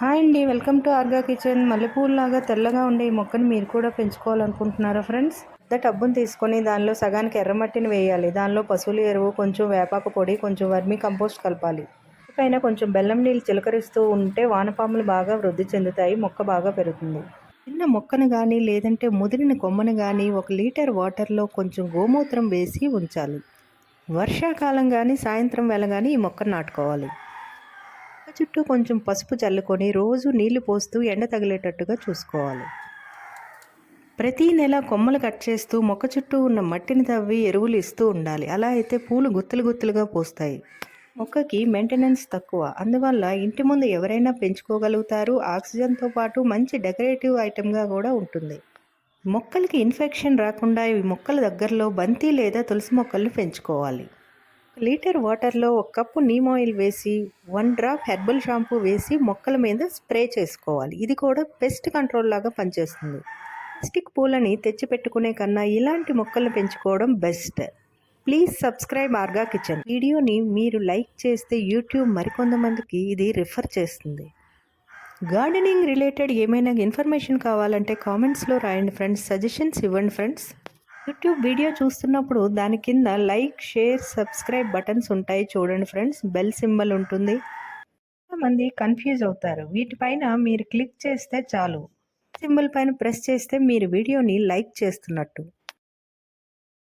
Hi అండి welcome to ఆర్గా kitchen. మల్లెపూలలాగా తెల్లగా ఉండే ఈ మొక్కని మీరు కూడా పెంచుకోవాలనుకుంటున్నారా ఫ్రెండ్స్? పెద్ద టబ్బును తీసుకొని దానిలో సగానికి ఎర్రమట్టిని వేయాలి. దానిలో పశువుల ఎరువు కొంచెం వేపాకు పొడి కొంచెం వర్మి కంపోస్ట్ కలపాలి. పైన కొంచెం బెల్లం నీళ్ళు చిలకరిస్తూ ఉంటే వానపాములు బాగా వృద్ధి చెందుతాయి మొక్క బాగా పెరుగుతుంది. చిన్న మొక్కను కానీ లేదంటే ముదిరిన కొమ్మను కానీ ఒక లీటర్ వాటర్లో కొంచెం గోమూత్రం వేసి ఉంచాలి. వర్షాకాలం కానీ సాయంత్రం వేళ కానీ ఈ మొక్కను నాటుకోవాలి. మొక్క చుట్టూ కొంచెం పసుపు చల్లుకొని రోజు నీళ్ళు పోస్తూ ఎండ తగిలేటట్టుగా చూసుకోవాలి. ప్రతి నెల కొమ్మలు కట్ చేస్తూ మొక్క చుట్టూ ఉన్న మట్టిని తవ్వి ఎరువులు ఇస్తూ ఉండాలి. అలా అయితే పూలు గుత్తులు గుత్తులుగా పోస్తాయి. మొక్కకి మెయింటెనెన్స్ తక్కువ. అందువల్ల ఇంటి ముందు ఎవరైనా పెంచుకోగలుగుతారు. ఆక్సిజన్తో పాటు మంచి డెకరేటివ్ ఐటెంగా కూడా ఉంటుంది. మొక్కలకి ఇన్ఫెక్షన్ రాకుండా ఈ మొక్కల దగ్గరలో బంతి లేదా తులసి మొక్కల్ని పెంచుకోవాలి. లీటర్ వాటర్లో ఒక కప్పు నీమ్ ఆయిల్ వేసి వన్ డ్రాప్ హెర్బల్ షాంపూ వేసి మొక్కల మీద స్ప్రే చేసుకోవాలి. ఇది కూడా పెస్ట్ కంట్రోల్ లాగా పనిచేస్తుంది. ప్లాస్టిక్ పూలని తెచ్చిపెట్టుకునే కన్నా ఇలాంటి మొక్కలను పెంచుకోవడం best. Please subscribe Orga kitchen. వీడియోని మీరు లైక్ చేస్తే యూట్యూబ్ మరికొంతమందికి ఇది రిఫర్ చేస్తుంది. గార్డెనింగ్ రిలేటెడ్ ఏమైనా ఇన్ఫర్మేషన్ కావాలంటే కామెంట్స్లో రాయండి ఫ్రెండ్స్. సజెషన్స్ ఇవ్వండి ఫ్రెండ్స్. యూట్యూబ్ వీడియో చూస్తున్నప్పుడు దాని కింద లైక్ షేర్ సబ్స్క్రైబ్ బటన్స్ ఉంటాయి చూడండి ఫ్రెండ్స్. బెల్ సింబల్ ఉంటుంది. మంది కన్ఫ్యూజ్ అవుతారు. వీటిపైన మీరు క్లిక్ చేస్తే చాలు. సింబల్ పైన ప్రెస్ చేస్తే మీరు వీడియోని లైక్ చేస్తున్నట్టు.